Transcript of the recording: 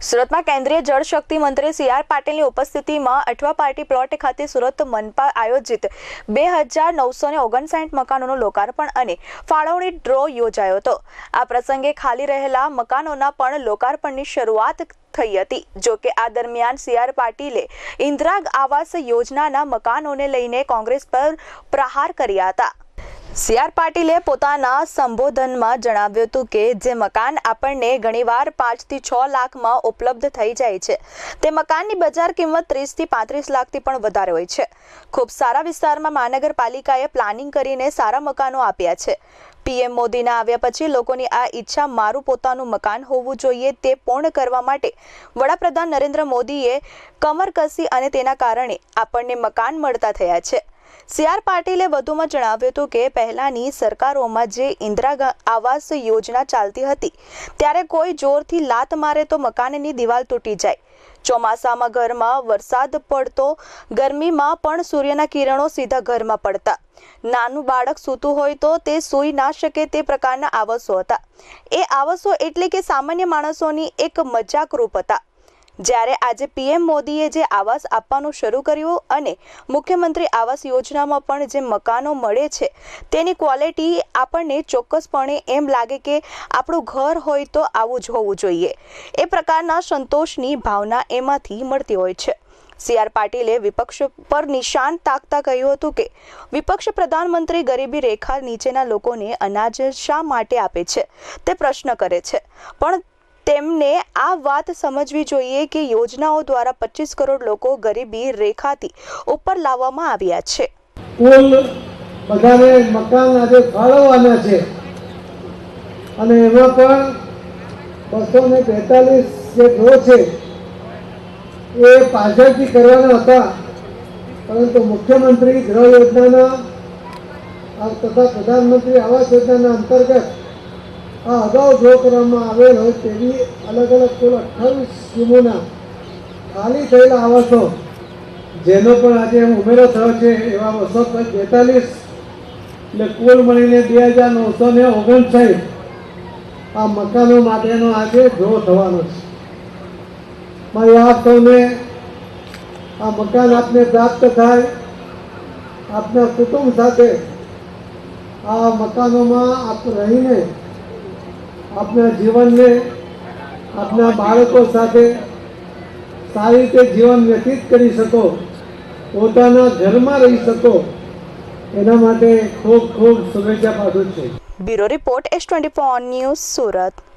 સુરતમાં કેન્દ્રીય જળશક્તિ મંત્રી સી આર પાટીલની ઉપસ્થિતિમાં અઠવા પાર્ટી પ્લોટ ખાતે સુરત મનપા આયોજિત બે હજાર નવસો ને ઓગણસાઠ મકાનોનું લોકાર્પણ અને ફાળવણી ડ્રો યોજાયો હતો. આ પ્રસંગે ખાલી રહેલા મકાનોના પણ લોકાર્પણની શરૂઆત થઈ હતી. જો કે આ દરમિયાન સી આર પાટીલે ઇન્દિરા આવાસ યોજનાના મકાનોને લઈને કોંગ્રેસ પર પ્રહાર કર્યા હતા. સી આર પાટીલે પોતાના સંબોધનમાં જણાવ્યું હતું કે જે મકાન આપણને ઘણીવાર પાંચથી છ લાખમાં ઉપલબ્ધ થઈ જાય છે. તે મકાનની બજાર કિંમત ત્રીસથી પાંત્રીસ લાખથી પણ વધારે હોય છે. ખૂબ સારા વિસ્તારમાં મહાનગરપાલિકાએ પ્લાનિંગ કરીને સારા મકાનો આપ્યા છે. પીએમ મોદીના આવ્યા પછી લોકોની આ ઈચ્છા મારું પોતાનું મકાન હોવું જોઈએ તે પૂર્ણ કરવા માટે વડાપ્રધાન નરેન્દ્ર મોદીએ કમર કસી અને તેના કારણે આપણને મકાન મળતા થયા છે. સી આર પાટીલે વધુમાં જણાવ્યું હતું કે પહેલાંની સરકારોમાં જે ઇન્દિરા આવાસ યોજના ચાલતી હતી, ત્યારે કોઈ જોરથી લાત મારે તો મકાનની દિવાલ તૂટી જાય. ચોમાસામાં ઘરમાં વરસાદ પડતો, ગરમીમાં પણ સૂર્યના કિરણો સીધા ઘરમાં પડતા. નાનું બાળક સૂતું હોય તો તે સૂઈ ના શકે તે પ્રકારના આવાસો હતા. એ આવાસો એટલે કે સામાન્ય માણસોની એક મજાક રૂપ હતા. જ્યારે આજે પીએમ મોદીએ જે આવાસ આપવાનું શરૂ કર્યું અને મુખ્યમંત્રી આવાસ યોજનામાં પણ જે મકાનો મળે છે, તેની ક્વોલિટી આપણને ચોક્કસપણે એમ લાગે કે આપણું ઘર હોય તો આવું જ હોવું જોઈએ. એ પ્રકારના સંતોષની ભાવના એમાંથી મળતી હોય છે. સી આર પાટીલે વિપક્ષ પર નિશાન તાકતા કહ્યું હતું કે, વિપક્ષ પ્રધાનમંત્રી ગરીબી રેખા નીચેના લોકોને અનાજ શા માટે આપે છે? તે પ્રશ્ન કરે છે. પણ તેમને આ વાત સમજવી જોઈએ કે યોજનાઓ દ્વારા પચીસ કરોડ લોકો ગરીબી રેખાથી ઉપર લાવવામાં આવ્યા છે. કુલ બધાને મકાન આજે ફાળવવાના છે. અને એમાં પણ બસો ને બેતાલીસ જે ડ્રો છે, એ પાછળથી કરવાના હતા. પરંતુ મુખ્યમંત્રી ગૃહ યોજનાના તથા પ્રધાનમંત્રી આવાસ યોજનાના અંતર્ગત આ અગાઉ જો કરવામાં આવેલ હોય તેવી અલગ અલગ કુલ અઠ્ઠાવીસ સ્કીમોના ખાલી થયેલા આવાસો, જેનો પણ આજે ઉમેરો થયો છે, એવા બસો બેતાલીસ એટલે કુલ મળીને બે હજાર નવસો ને ઓગણસાઠ આ મકાનો માટેનો આજે જો થવાનો છે. મારી આપ સૌને આ મકાન આપને પ્રાપ્ત થાય, આપના કુટુંબ સાથે આ મકાનોમાં આપ રહીને આપના જીવનને, આપના બાળકો સાથે સારી રીતે જીવન વ્યતીત કરી શકો, પોતાના ઘરમાં રહી શકો, એના માટે ખૂબ ખૂબ શુભેચ્છા પાઠવું છું. Bureau report S twenty four news Surat.